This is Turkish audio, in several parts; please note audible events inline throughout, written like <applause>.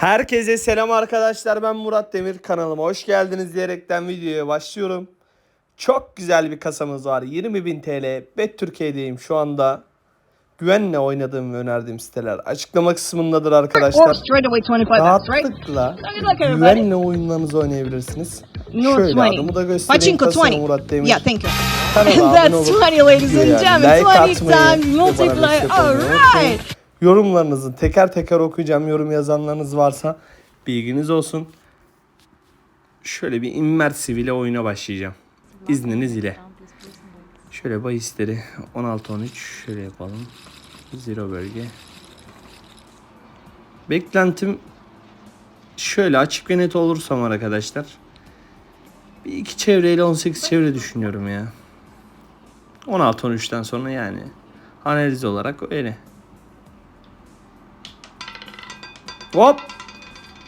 Herkese selam arkadaşlar ben Murat Demir kanalıma hoş geldiniz diyerekten videoya başlıyorum. Çok güzel bir kasamız var 20.000 TL Bet Türkiye'deyim şu anda. Güvenle oynadığım ve önerdiğim siteler açıklama kısmındadır arkadaşlar. Or straight away 25 bucks, right? Rahatlıkla güvenle oyunlarınızı oynayabilirsiniz. Şöyle 20. adımı da göstereyim. Kasama 20. Murat Demir. Yeah, thank you. And <laughs> that's olup 20, ladies and gentlemen. like 20 atmayı times multiplier. All olmayı unutmayın. right. Yorumlarınızı teker teker okuyacağım. Yorum yazanlarınız varsa bilginiz olsun. Şöyle bir immersive ile oyuna başlayacağım. İzniniz ile. Şöyle bahisleri 16-13 şöyle yapalım. Zero bölge. Beklentim şöyle açık ve net olursam arkadaşlar. Bir iki çevreyle 18 çevre düşünüyorum ya. 16-13'ten sonra yani analiz olarak öyle. Hop.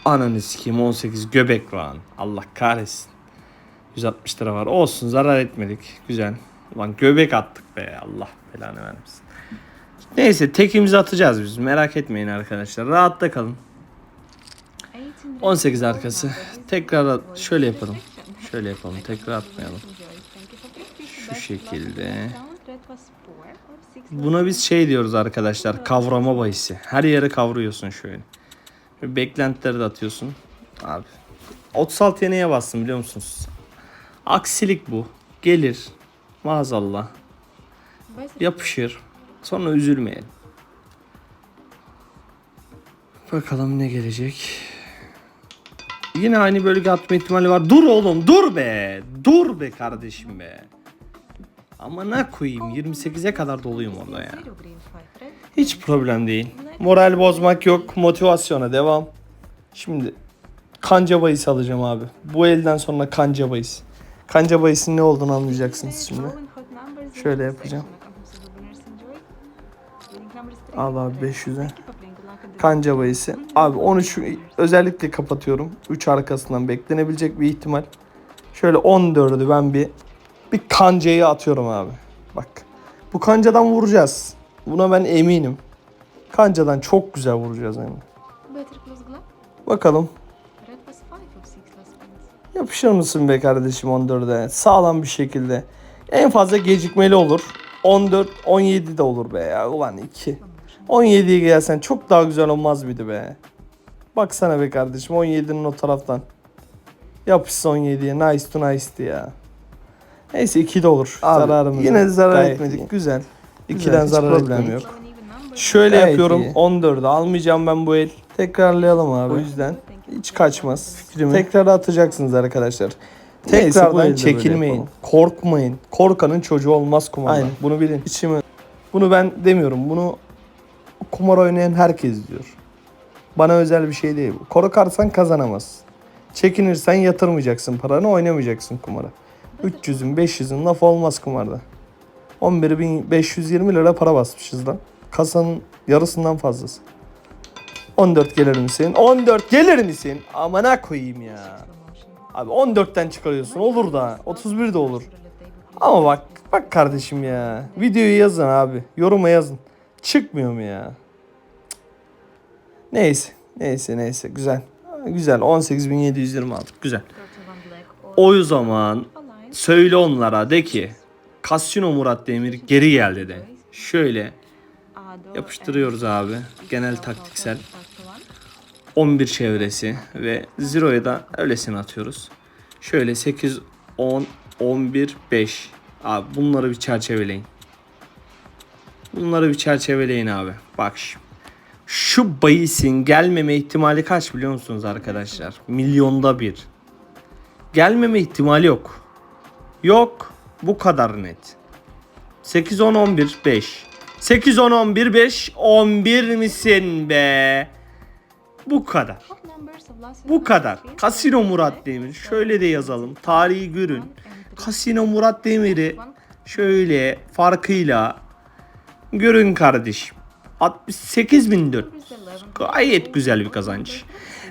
Ananı sikeyim 18 göbek var. Allah kahretsin. 160 lira var. Olsun zarar etmedik. Güzel. Ulan göbek attık be. Allah belanı vermesin. Neyse tekimizi atacağız biz. Merak etmeyin arkadaşlar. Rahatta kalın. 18 arkası. Tekrar şöyle yapalım. Şöyle yapalım. Tekrar atmayalım. Şu şekilde. Buna biz şey diyoruz arkadaşlar. Kavrama bahisi. Her yere kavruyorsun şöyle. Beklentileri de atıyorsun. Abi. 36 yeneye bastım biliyor musunuz? Aksilik bu. Gelir. Maazallah. Yapışır. Sonra üzülmeyin. Bakalım ne gelecek. Yine aynı bölge atma ihtimali var. Dur oğlum dur be. Dur be kardeşim be. Ama ne koyayım 28'e kadar doluyum orada ya. Hiç problem değil. Moral bozmak yok. Motivasyona devam. Şimdi kanca bahis alacağım abi. Bu elden sonra kanca bahis. Kanca bahisin ne olduğunu anlayacaksınız şimdi. Şöyle yapacağım. Al abi 500'e. Kanca bahisi. Abi 13 özellikle kapatıyorum. 3 arkasından beklenebilecek bir ihtimal. Şöyle 14'ü ben bir bir kancayı atıyorum abi. Bak. Bu kancadan vuracağız. Buna ben eminim. Kancadan çok güzel vuracağız yani. Bakalım. Yapışır mısın be kardeşim 14'e? Sağlam bir şekilde. En fazla gecikmeli olur. 14, 17 de olur be ya. Ulan 2. 17'ye gelsen çok daha güzel olmaz mıydı be? Baksana be kardeşim 17'nin o taraftan. Yapışsa 17'ye. Nice to nice'ti ya. Neyse 2 de olur. Abi, Zararımız yine yok. zarar etmedik. iyi. Güzel. Güzel, 2'den hiç zarar problem yok. Şöyle Gayet yapıyorum. iyi. 14'ü almayacağım ben bu el. Tekrarlayalım abi. O yüzden hiç kaçmaz. Fikrimi- Tekrar atacaksınız arkadaşlar. Neyse, bu Tekrardan böyle çekilmeyin. yapalım. Korkmayın. Korkanın çocuğu olmaz kumarda. Aynen. Bunu bilin. İçimi. Bunu ben demiyorum. Bunu kumar oynayan herkes diyor. Bana özel bir şey değil bu. Korkarsan kazanamazsın. Çekinirsen yatırmayacaksın paranı, oynamayacaksın kumara. 300'ün 500'ün laf olmaz kumarda. 11.520 lira para basmışız lan. Kasanın yarısından fazlası. 14 gelir misin? 14 gelir misin? Amına koyayım ya. Abi 14'ten çıkarıyorsun olur da 31 de olur. Ama bak bak kardeşim ya. Videoyu yazın abi. Yoruma yazın. Çıkmıyor mu ya? Neyse. Neyse neyse güzel. Güzel 18.720 aldık. Güzel. O zaman söyle onlara de ki Kasino Murat Demir geri geldi de. Şöyle yapıştırıyoruz abi. Genel taktiksel. 11 çevresi ve Zero'ya da öylesine atıyoruz. Şöyle 8, 10, 11, 5. Abi bunları bir çerçeveleyin. Bunları bir çerçeveleyin abi. Bak. Şu bayisin gelmeme ihtimali kaç biliyor musunuz arkadaşlar? Milyonda bir. Gelmeme ihtimali yok. Yok. Bu kadar net. 8, 10, 11, 5. 8, 10, 11, 5. 11 misin be? Bu kadar. Bu kadar. Kasino Murat Demir. Şöyle de yazalım. Tarihi görün. Kasino Murat Demir'i şöyle farkıyla görün kardeşim. 68.400. Gayet güzel bir kazanç.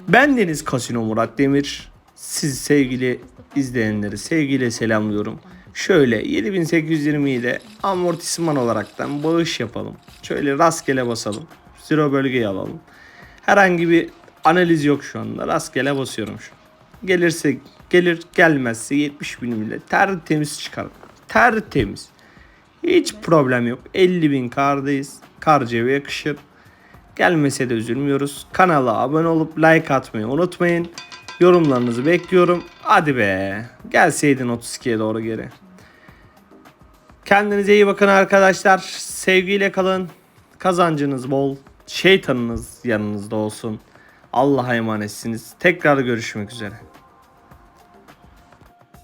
Ben Deniz Kasino Murat Demir. Siz sevgili izleyenleri sevgiyle selamlıyorum. Şöyle 7820'yi de amortisman olaraktan bağış yapalım. Şöyle rastgele basalım. Zero bölgeyi alalım. Herhangi bir Analiz yok şu anda. Rastgele basıyorum şu. Gelirse gelir gelmezse 70 bin ile tertemiz çıkar. Tertemiz. Hiç problem yok. 50 bin kardayız. Kar cebe yakışır. Gelmese de üzülmüyoruz. Kanala abone olup like atmayı unutmayın. Yorumlarınızı bekliyorum. Hadi be. Gelseydin 32'ye doğru geri. Kendinize iyi bakın arkadaşlar. Sevgiyle kalın. Kazancınız bol. Şeytanınız yanınızda olsun. Allah'a emanetsiniz. Tekrar görüşmek üzere.